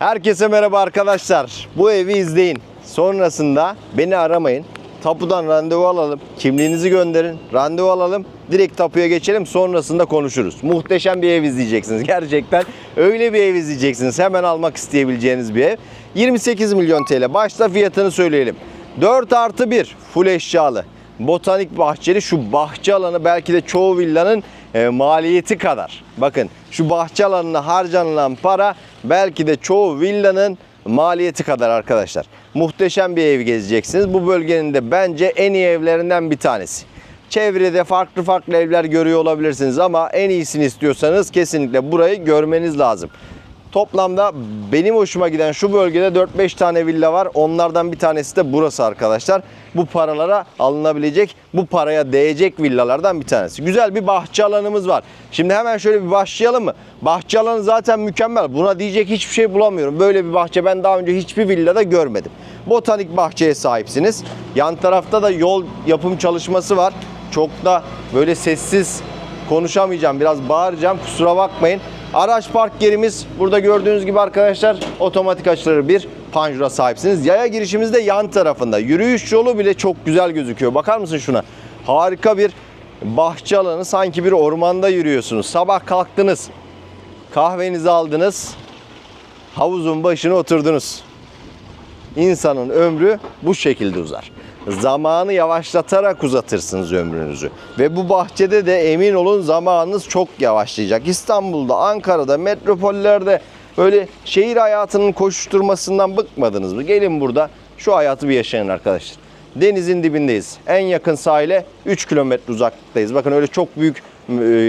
Herkese merhaba arkadaşlar. Bu evi izleyin. Sonrasında beni aramayın. Tapudan randevu alalım. Kimliğinizi gönderin. Randevu alalım. Direkt tapuya geçelim. Sonrasında konuşuruz. Muhteşem bir ev izleyeceksiniz. Gerçekten öyle bir ev izleyeceksiniz. Hemen almak isteyebileceğiniz bir ev. 28 milyon TL. Başta fiyatını söyleyelim. 4 artı 1 full eşyalı. Botanik bahçeli şu bahçe alanı belki de çoğu villanın e, maliyeti kadar. Bakın şu bahçe alanına harcanılan para belki de çoğu villanın maliyeti kadar arkadaşlar. Muhteşem bir ev gezeceksiniz. Bu bölgenin de bence en iyi evlerinden bir tanesi. Çevrede farklı farklı evler görüyor olabilirsiniz ama en iyisini istiyorsanız kesinlikle burayı görmeniz lazım. Toplamda benim hoşuma giden şu bölgede 4-5 tane villa var. Onlardan bir tanesi de burası arkadaşlar. Bu paralara alınabilecek, bu paraya değecek villalardan bir tanesi. Güzel bir bahçe alanımız var. Şimdi hemen şöyle bir başlayalım mı? Bahçe alanı zaten mükemmel. Buna diyecek hiçbir şey bulamıyorum. Böyle bir bahçe ben daha önce hiçbir villada görmedim. Botanik bahçeye sahipsiniz. Yan tarafta da yol yapım çalışması var. Çok da böyle sessiz konuşamayacağım. Biraz bağıracağım. Kusura bakmayın. Araç park yerimiz burada gördüğünüz gibi arkadaşlar otomatik açılır bir panjura sahipsiniz. Yaya girişimiz de yan tarafında. Yürüyüş yolu bile çok güzel gözüküyor. Bakar mısın şuna? Harika bir bahçe alanı. Sanki bir ormanda yürüyorsunuz. Sabah kalktınız. Kahvenizi aldınız. Havuzun başına oturdunuz. İnsanın ömrü bu şekilde uzar. Zamanı yavaşlatarak uzatırsınız ömrünüzü. Ve bu bahçede de emin olun zamanınız çok yavaşlayacak. İstanbul'da, Ankara'da, metropollerde böyle şehir hayatının koşuşturmasından bıkmadınız mı? Gelin burada şu hayatı bir yaşayın arkadaşlar. Denizin dibindeyiz. En yakın sahile 3 kilometre uzaklıktayız. Bakın öyle çok büyük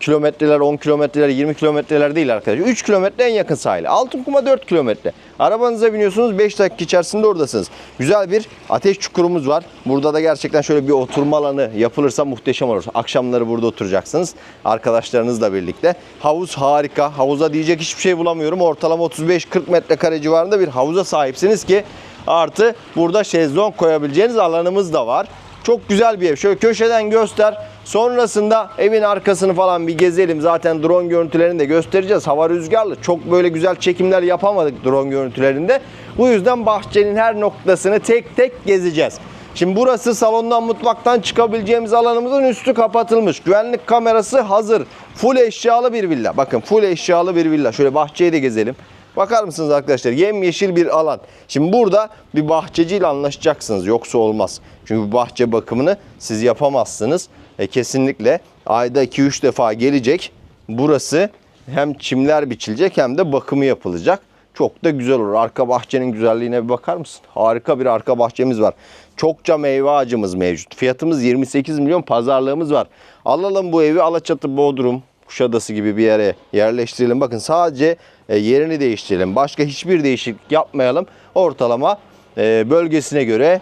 kilometreler, 10 kilometreler, 20 kilometreler değil arkadaşlar. 3 kilometre en yakın sahile. Altınkum'a 4 kilometre. Arabanıza biniyorsunuz 5 dakika içerisinde oradasınız. Güzel bir ateş çukurumuz var. Burada da gerçekten şöyle bir oturma alanı yapılırsa muhteşem olur. Akşamları burada oturacaksınız arkadaşlarınızla birlikte. Havuz harika. Havuza diyecek hiçbir şey bulamıyorum. Ortalama 35-40 metrekare civarında bir havuza sahipsiniz ki artı burada şezlong koyabileceğiniz alanımız da var. Çok güzel bir ev. Şöyle köşeden göster. Sonrasında evin arkasını falan bir gezelim. Zaten drone görüntülerini de göstereceğiz. Hava rüzgarlı. Çok böyle güzel çekimler yapamadık drone görüntülerinde. Bu yüzden bahçenin her noktasını tek tek gezeceğiz. Şimdi burası salondan mutfaktan çıkabileceğimiz alanımızın üstü kapatılmış. Güvenlik kamerası hazır. Full eşyalı bir villa. Bakın full eşyalı bir villa. Şöyle bahçeyi de gezelim. Bakar mısınız arkadaşlar? Yemyeşil bir alan. Şimdi burada bir bahçeciyle anlaşacaksınız. Yoksa olmaz. Çünkü bahçe bakımını siz yapamazsınız. E, kesinlikle ayda 2-3 defa gelecek. Burası hem çimler biçilecek hem de bakımı yapılacak. Çok da güzel olur. Arka bahçenin güzelliğine bir bakar mısın? Harika bir arka bahçemiz var. Çokça meyve ağacımız mevcut. Fiyatımız 28 milyon pazarlığımız var. Alalım bu evi Alaçatı, Bodrum, Kuşadası gibi bir yere yerleştirelim. Bakın sadece e, yerini değiştirelim. Başka hiçbir değişiklik yapmayalım. Ortalama e, bölgesine göre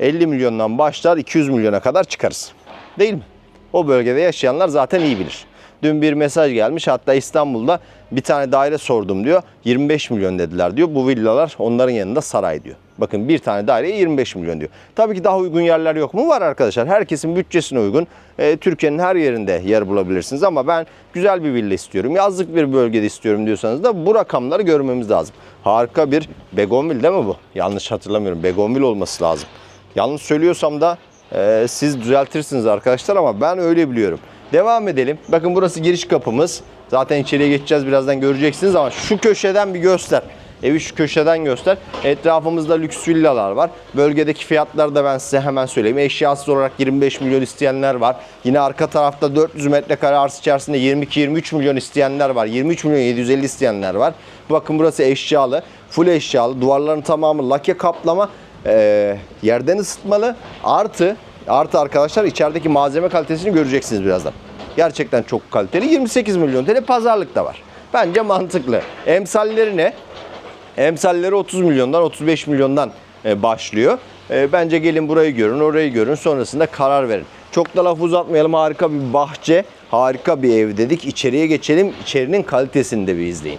50 milyondan başlar 200 milyona kadar çıkarız. Değil mi? O bölgede yaşayanlar zaten iyi bilir. Dün bir mesaj gelmiş hatta İstanbul'da bir tane daire sordum diyor. 25 milyon dediler diyor. Bu villalar onların yanında saray diyor. Bakın bir tane daireye 25 milyon diyor. Tabii ki daha uygun yerler yok mu? Var arkadaşlar. Herkesin bütçesine uygun. e, Türkiye'nin her yerinde yer bulabilirsiniz ama ben güzel bir villa istiyorum. Yazlık bir bölgede istiyorum diyorsanız da bu rakamları görmemiz lazım. Harika bir Begonville değil mi bu? Yanlış hatırlamıyorum. Begonville olması lazım. Yanlış söylüyorsam da e, siz düzeltirsiniz arkadaşlar ama ben öyle biliyorum. Devam edelim. Bakın burası giriş kapımız. Zaten içeriye geçeceğiz birazdan göreceksiniz ama şu köşeden bir göster. Evi şu köşeden göster. Etrafımızda lüks villalar var. Bölgedeki fiyatları da ben size hemen söyleyeyim. Eşyasız olarak 25 milyon isteyenler var. Yine arka tarafta 400 metrekare arsa içerisinde 22-23 milyon isteyenler var. 23 milyon 750 isteyenler var. Bakın burası eşyalı. Full eşyalı. Duvarların tamamı lake kaplama. Ee, yerden ısıtmalı. Artı Artı arkadaşlar içerideki malzeme kalitesini göreceksiniz birazdan. Gerçekten çok kaliteli. 28 milyon TL pazarlık da var. Bence mantıklı. Emsalleri ne? Emsalleri 30 milyondan 35 milyondan e, başlıyor. E, Bence gelin burayı görün, orayı görün. Sonrasında karar verin. Çok da laf uzatmayalım. Harika bir bahçe, harika bir ev dedik. İçeriye geçelim. İçerinin kalitesini de bir izleyin.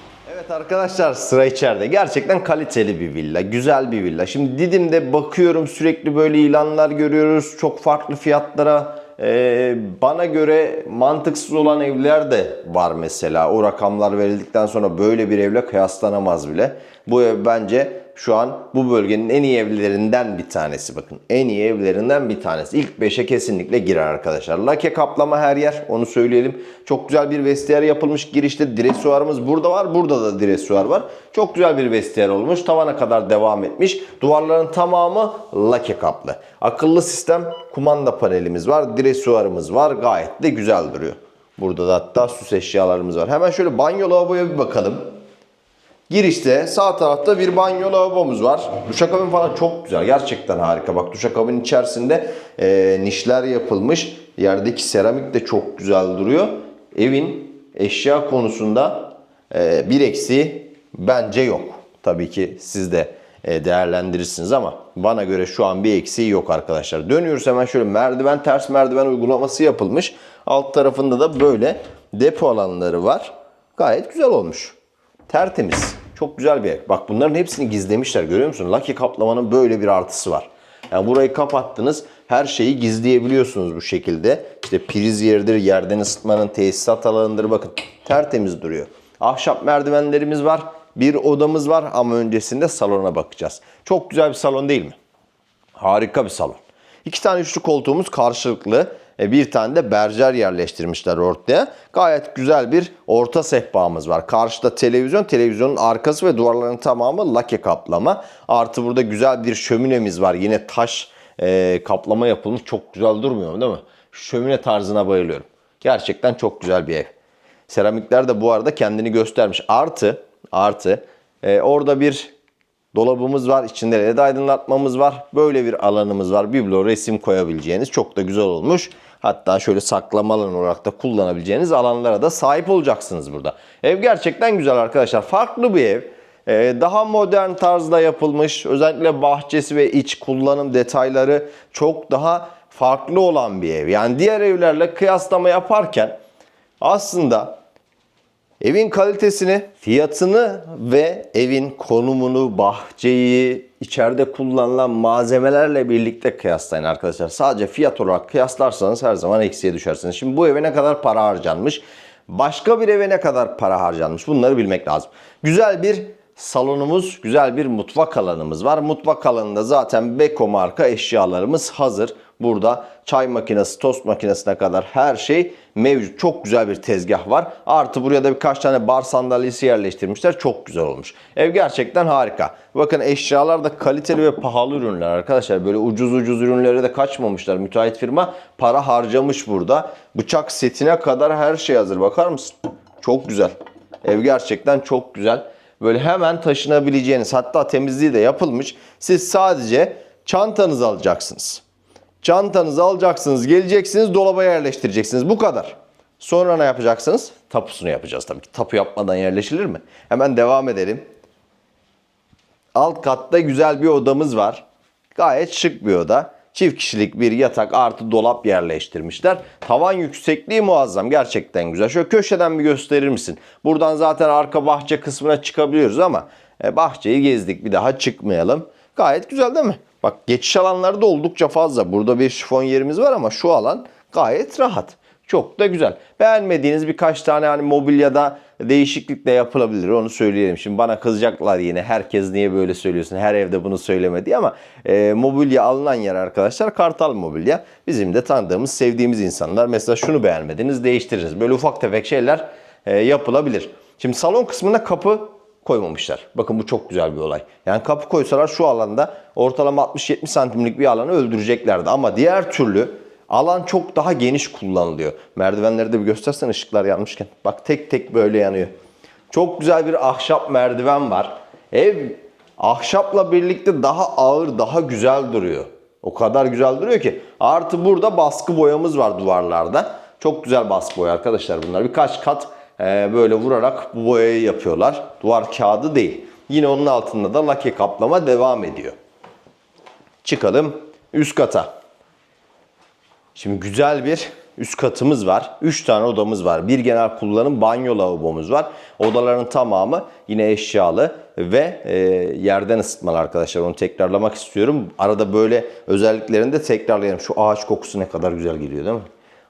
Arkadaşlar sıra içeride. Gerçekten kaliteli bir villa, güzel bir villa. Şimdi Didim'de bakıyorum sürekli böyle ilanlar görüyoruz. Çok farklı fiyatlara. Ee, bana göre mantıksız olan evler de var mesela. O rakamlar verildikten sonra böyle bir evle kıyaslanamaz bile. Bu ev bence şu an bu bölgenin en iyi evlerinden bir tanesi bakın. En iyi evlerinden bir tanesi. İlk 5'e kesinlikle girer arkadaşlar. Lake kaplama her yer onu söyleyelim. Çok güzel bir vestiyer yapılmış. Girişte dresuarımız burada var. Burada da dresuar var. Çok güzel bir vestiyer olmuş. Tavana kadar devam etmiş. Duvarların tamamı lake kaplı. Akıllı sistem kumanda panelimiz var. Dresuarımız var. Gayet de güzel duruyor. Burada da hatta süs eşyalarımız var. Hemen şöyle banyo lavaboya bir bakalım. Girişte sağ tarafta bir banyo lavabomuz var. Duşakabin falan çok güzel. Gerçekten harika. Bak duşakabin içerisinde e, nişler yapılmış. Yerdeki seramik de çok güzel duruyor. Evin eşya konusunda e, bir eksiği bence yok. Tabii ki siz de e, değerlendirirsiniz ama bana göre şu an bir eksiği yok arkadaşlar. Dönüyoruz hemen şöyle merdiven ters merdiven uygulaması yapılmış. Alt tarafında da böyle depo alanları var. Gayet güzel olmuş. Tertemiz. Çok güzel bir ev. Bak bunların hepsini gizlemişler görüyor musun? Lucky kaplamanın böyle bir artısı var. Yani burayı kapattınız her şeyi gizleyebiliyorsunuz bu şekilde. İşte priz yeridir, yerden ısıtmanın tesisat alanıdır. Bakın tertemiz duruyor. Ahşap merdivenlerimiz var. Bir odamız var ama öncesinde salona bakacağız. Çok güzel bir salon değil mi? Harika bir salon. İki tane üçlü koltuğumuz karşılıklı. E, Bir tane de berjer yerleştirmişler ortaya. Gayet güzel bir orta sehpamız var. Karşıda televizyon, televizyonun arkası ve duvarların tamamı lake kaplama. Artı burada güzel bir şöminemiz var. Yine taş e, kaplama yapılmış. Çok güzel durmuyor mu değil mi? Şömine tarzına bayılıyorum. Gerçekten çok güzel bir ev. Seramikler de bu arada kendini göstermiş. Artı, artı e, orada bir Dolabımız var. içinde led aydınlatmamız var. Böyle bir alanımız var. Biblo resim koyabileceğiniz çok da güzel olmuş. Hatta şöyle saklama alanı olarak da kullanabileceğiniz alanlara da sahip olacaksınız burada. Ev gerçekten güzel arkadaşlar. Farklı bir ev. Ee, daha modern tarzda yapılmış. Özellikle bahçesi ve iç kullanım detayları çok daha farklı olan bir ev. Yani diğer evlerle kıyaslama yaparken aslında Evin kalitesini, fiyatını ve evin konumunu, bahçeyi, içeride kullanılan malzemelerle birlikte kıyaslayın arkadaşlar. Sadece fiyat olarak kıyaslarsanız her zaman eksiye düşersiniz. Şimdi bu eve ne kadar para harcanmış? Başka bir eve ne kadar para harcanmış? Bunları bilmek lazım. Güzel bir salonumuz, güzel bir mutfak alanımız var. Mutfak alanında zaten Beko marka eşyalarımız hazır. Burada çay makinesi, tost makinesine kadar her şey mevcut. Çok güzel bir tezgah var. Artı buraya da birkaç tane bar sandalyesi yerleştirmişler. Çok güzel olmuş. Ev gerçekten harika. Bakın eşyalar da kaliteli ve pahalı ürünler arkadaşlar. Böyle ucuz ucuz ürünlere de kaçmamışlar. Müteahhit firma para harcamış burada. Bıçak setine kadar her şey hazır. Bakar mısın? Çok güzel. Ev gerçekten çok güzel. Böyle hemen taşınabileceğiniz hatta temizliği de yapılmış. Siz sadece çantanızı alacaksınız. Çantanızı alacaksınız, geleceksiniz, dolaba yerleştireceksiniz. Bu kadar. Sonra ne yapacaksınız? Tapusunu yapacağız tabii ki. Tapu yapmadan yerleşilir mi? Hemen devam edelim. Alt katta güzel bir odamız var. Gayet şık bir oda. Çift kişilik bir yatak artı dolap yerleştirmişler. Tavan yüksekliği muazzam. Gerçekten güzel. Şöyle köşeden bir gösterir misin? Buradan zaten arka bahçe kısmına çıkabiliyoruz ama e, bahçeyi gezdik. Bir daha çıkmayalım. Gayet güzel değil mi? Bak geçiş alanları da oldukça fazla. Burada bir şifon yerimiz var ama şu alan gayet rahat. Çok da güzel. Beğenmediğiniz birkaç tane hani mobilyada değişiklik de yapılabilir. Onu söyleyelim. Şimdi bana kızacaklar yine. Herkes niye böyle söylüyorsun? Her evde bunu söylemedi ama e, mobilya alınan yer arkadaşlar Kartal Mobilya. Bizim de tanıdığımız, sevdiğimiz insanlar. Mesela şunu beğenmediniz değiştiririz. Böyle ufak tefek şeyler e, yapılabilir. Şimdi salon kısmına kapı koymamışlar. Bakın bu çok güzel bir olay. Yani kapı koysalar şu alanda ortalama 60-70 santimlik bir alanı öldüreceklerdi. Ama diğer türlü alan çok daha geniş kullanılıyor. Merdivenleri de bir göstersen ışıklar yanmışken. Bak tek tek böyle yanıyor. Çok güzel bir ahşap merdiven var. Ev ahşapla birlikte daha ağır, daha güzel duruyor. O kadar güzel duruyor ki. Artı burada baskı boyamız var duvarlarda. Çok güzel baskı boya arkadaşlar bunlar. Birkaç kat böyle vurarak bu boyayı yapıyorlar. Duvar kağıdı değil. Yine onun altında da lake kaplama devam ediyor. Çıkalım üst kata. Şimdi güzel bir üst katımız var. 3 tane odamız var. Bir genel kullanım banyo lavabomuz var. Odaların tamamı yine eşyalı ve e, yerden ısıtmalı arkadaşlar. Onu tekrarlamak istiyorum. Arada böyle özelliklerini de tekrarlayalım. Şu ağaç kokusu ne kadar güzel geliyor değil mi?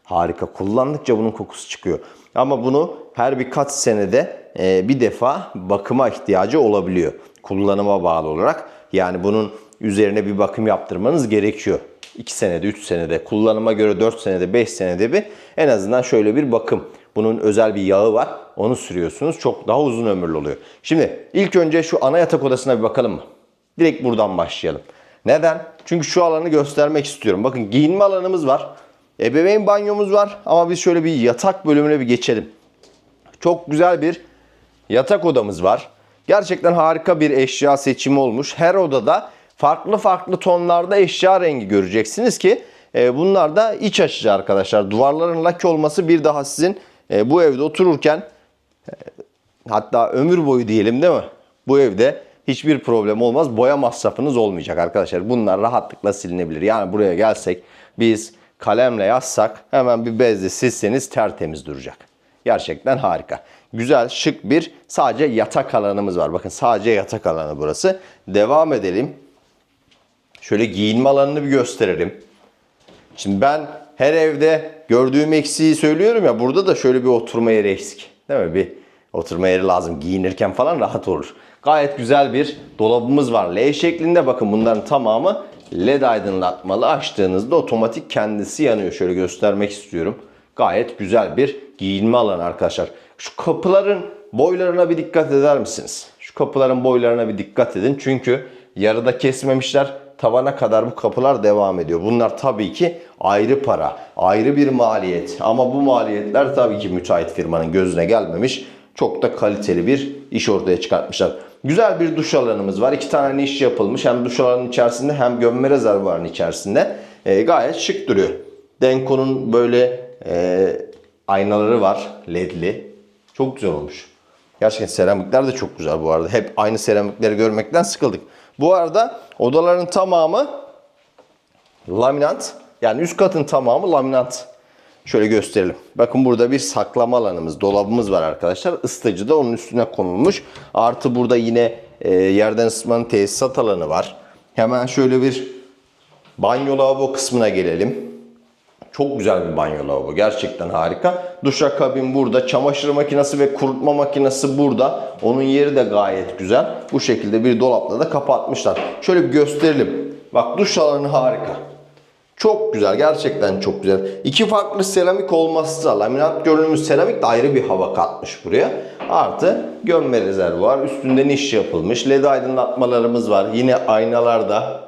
Harika. Kullandıkça bunun kokusu çıkıyor. Ama bunu her birkaç senede e, bir defa bakıma ihtiyacı olabiliyor. kullanıma bağlı olarak. Yani bunun üzerine bir bakım yaptırmanız gerekiyor. 2 senede, 3 senede, kullanıma göre 4 senede, 5 senede bir en azından şöyle bir bakım. Bunun özel bir yağı var. Onu sürüyorsunuz. Çok daha uzun ömürlü oluyor. Şimdi ilk önce şu ana yatak odasına bir bakalım mı? Direkt buradan başlayalım. Neden? Çünkü şu alanı göstermek istiyorum. Bakın giyinme alanımız var. Ebeveyn banyomuz var. Ama biz şöyle bir yatak bölümüne bir geçelim. Çok güzel bir yatak odamız var. Gerçekten harika bir eşya seçimi olmuş. Her odada farklı farklı tonlarda eşya rengi göreceksiniz ki e, bunlar da iç açıcı arkadaşlar. Duvarların lak olması bir daha sizin e, bu evde otururken e, hatta ömür boyu diyelim değil mi? Bu evde hiçbir problem olmaz. Boya masrafınız olmayacak arkadaşlar. Bunlar rahatlıkla silinebilir. Yani buraya gelsek biz kalemle yazsak hemen bir bezle silseniz tertemiz duracak. Gerçekten harika. Güzel, şık bir sadece yatak alanımız var. Bakın sadece yatak alanı burası. Devam edelim. Şöyle giyinme alanını bir gösterelim. Şimdi ben her evde gördüğüm eksiği söylüyorum ya burada da şöyle bir oturma yeri eksik. Değil mi? Bir oturma yeri lazım. Giyinirken falan rahat olur. Gayet güzel bir dolabımız var. L şeklinde bakın bunların tamamı LED aydınlatmalı. Açtığınızda otomatik kendisi yanıyor. Şöyle göstermek istiyorum. Gayet güzel bir giyinme alanı arkadaşlar. Şu kapıların boylarına bir dikkat eder misiniz? Şu kapıların boylarına bir dikkat edin. Çünkü yarıda kesmemişler. Tavana kadar bu kapılar devam ediyor. Bunlar tabii ki ayrı para, ayrı bir maliyet. Ama bu maliyetler tabii ki müteahhit firmanın gözüne gelmemiş. Çok da kaliteli bir iş ortaya çıkartmışlar. Güzel bir duş alanımız var. İki tane iş yapılmış. Hem duş alanının içerisinde hem gömme rezervuarının içerisinde. Ee, gayet şık duruyor. Denko'nun böyle e, aynaları var. Ledli. Çok güzel olmuş. Gerçekten seramikler de çok güzel bu arada. Hep aynı seramikleri görmekten sıkıldık. Bu arada odaların tamamı laminat. Yani üst katın tamamı laminat. Şöyle gösterelim. Bakın burada bir saklama alanımız, dolabımız var arkadaşlar. Isıtıcı da onun üstüne konulmuş. Artı burada yine e, yerden ısıtmanın tesisat alanı var. Hemen şöyle bir banyo lavabo kısmına gelelim. Çok güzel bir banyo lavabo. Gerçekten harika. Duşakabin burada. Çamaşır makinesi ve kurutma makinesi burada. Onun yeri de gayet güzel. Bu şekilde bir dolapla da kapatmışlar. Şöyle bir gösterelim. Bak duş alanı harika. Çok güzel. Gerçekten çok güzel. İki farklı seramik olması da laminat görünümlü seramik de ayrı bir hava katmış buraya. Artı gömme rezervuar. Üstünde niş yapılmış. LED aydınlatmalarımız var. Yine aynalarda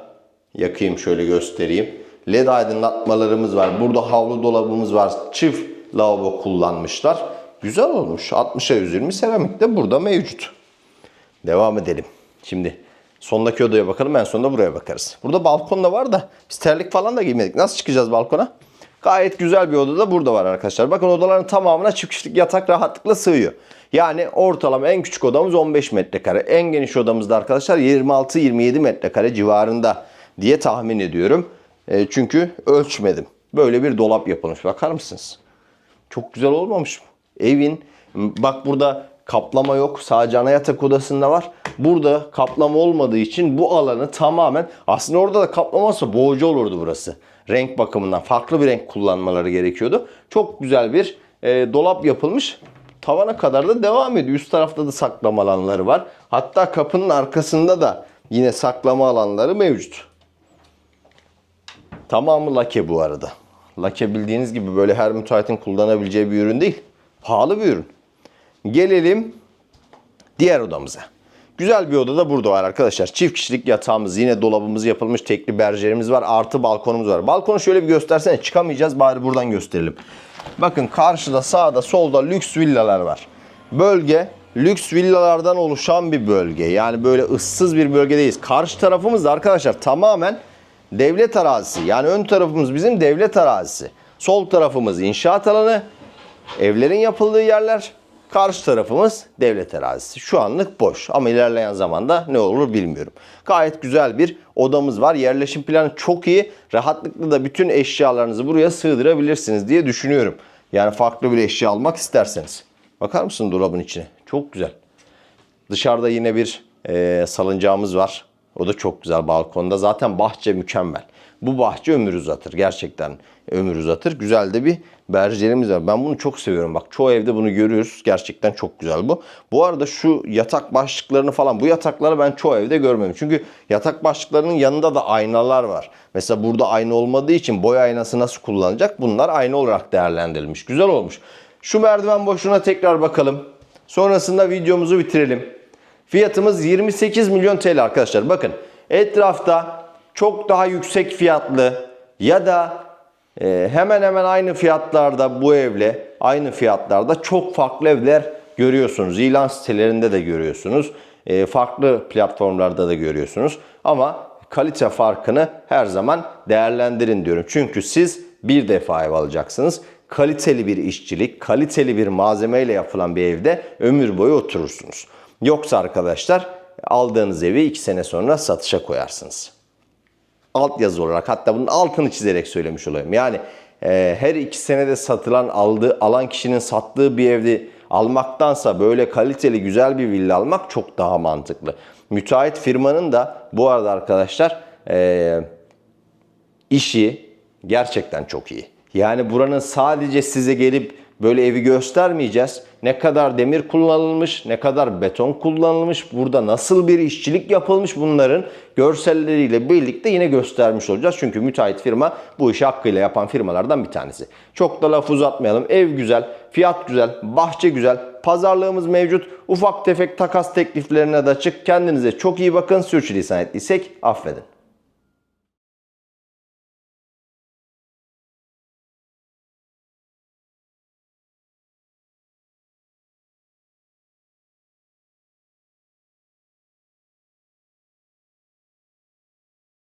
yakayım şöyle göstereyim. LED aydınlatmalarımız var. Burada havlu dolabımız var. Çift lavabo kullanmışlar. Güzel olmuş. 60'a 120 seramik de burada mevcut. Devam edelim. Şimdi sondaki odaya bakalım. En sonunda buraya bakarız. Burada balkon da var da biz terlik falan da giymedik. Nasıl çıkacağız balkona? Gayet güzel bir oda da burada var arkadaşlar. Bakın odaların tamamına çift yatak rahatlıkla sığıyor. Yani ortalama en küçük odamız 15 metrekare. En geniş odamız da arkadaşlar 26-27 metrekare civarında diye tahmin ediyorum. E, çünkü ölçmedim. Böyle bir dolap yapılmış. Bakar mısınız? Çok güzel olmamış mı? Evin bak burada kaplama yok. Sadece ana yatak odasında var. Burada kaplama olmadığı için bu alanı tamamen aslında orada da kaplama olsa boğucu olurdu burası. Renk bakımından farklı bir renk kullanmaları gerekiyordu. Çok güzel bir e, dolap yapılmış. Tavana kadar da devam ediyor. Üst tarafta da saklama alanları var. Hatta kapının arkasında da yine saklama alanları mevcut. Tamamı lake bu arada. Lake bildiğiniz gibi böyle her müteahhitin kullanabileceği bir ürün değil. Pahalı bir ürün. Gelelim diğer odamıza. Güzel bir oda da burada var arkadaşlar. Çift kişilik yatağımız, yine dolabımız yapılmış, tekli berjerimiz var, artı balkonumuz var. Balkonu şöyle bir göstersene. Çıkamayacağız bari buradan gösterelim. Bakın karşıda, sağda, solda lüks villalar var. Bölge lüks villalardan oluşan bir bölge. Yani böyle ıssız bir bölgedeyiz. Karşı tarafımız da arkadaşlar tamamen devlet arazisi. Yani ön tarafımız bizim devlet arazisi. Sol tarafımız inşaat alanı, evlerin yapıldığı yerler. Karşı tarafımız devlet arazisi. Şu anlık boş ama ilerleyen zamanda ne olur bilmiyorum. Gayet güzel bir odamız var. Yerleşim planı çok iyi. Rahatlıkla da bütün eşyalarınızı buraya sığdırabilirsiniz diye düşünüyorum. Yani farklı bir eşya almak isterseniz. Bakar mısın dolabın içine? Çok güzel. Dışarıda yine bir e, salıncağımız var. O da çok güzel balkonda. Zaten bahçe mükemmel. Bu bahçe ömür uzatır. Gerçekten ömür uzatır. Güzel de bir berjerimiz var. Ben bunu çok seviyorum. Bak çoğu evde bunu görüyoruz. Gerçekten çok güzel bu. Bu arada şu yatak başlıklarını falan bu yatakları ben çoğu evde görmedim. Çünkü yatak başlıklarının yanında da aynalar var. Mesela burada ayna olmadığı için boy aynası nasıl kullanacak? Bunlar ayna olarak değerlendirilmiş. Güzel olmuş. Şu merdiven boşluğuna tekrar bakalım. Sonrasında videomuzu bitirelim. Fiyatımız 28 milyon TL arkadaşlar. Bakın etrafta çok daha yüksek fiyatlı ya da e, hemen hemen aynı fiyatlarda bu evle aynı fiyatlarda çok farklı evler görüyorsunuz. İlan sitelerinde de görüyorsunuz. E, farklı platformlarda da görüyorsunuz. Ama kalite farkını her zaman değerlendirin diyorum. Çünkü siz bir defa ev alacaksınız. Kaliteli bir işçilik, kaliteli bir malzemeyle yapılan bir evde ömür boyu oturursunuz. Yoksa arkadaşlar aldığınız evi 2 sene sonra satışa koyarsınız alt yazı olarak hatta bunun altını çizerek söylemiş olayım. Yani e, her iki senede satılan aldığı alan kişinin sattığı bir evde almaktansa böyle kaliteli güzel bir villa almak çok daha mantıklı. Müteahhit firmanın da bu arada arkadaşlar e, işi gerçekten çok iyi. Yani buranın sadece size gelip böyle evi göstermeyeceğiz. Ne kadar demir kullanılmış, ne kadar beton kullanılmış, burada nasıl bir işçilik yapılmış bunların görselleriyle birlikte yine göstermiş olacağız. Çünkü müteahhit firma bu işi hakkıyla yapan firmalardan bir tanesi. Çok da laf uzatmayalım. Ev güzel, fiyat güzel, bahçe güzel, pazarlığımız mevcut. Ufak tefek takas tekliflerine de açık. Kendinize çok iyi bakın. Sürçülisan ettiysek affedin.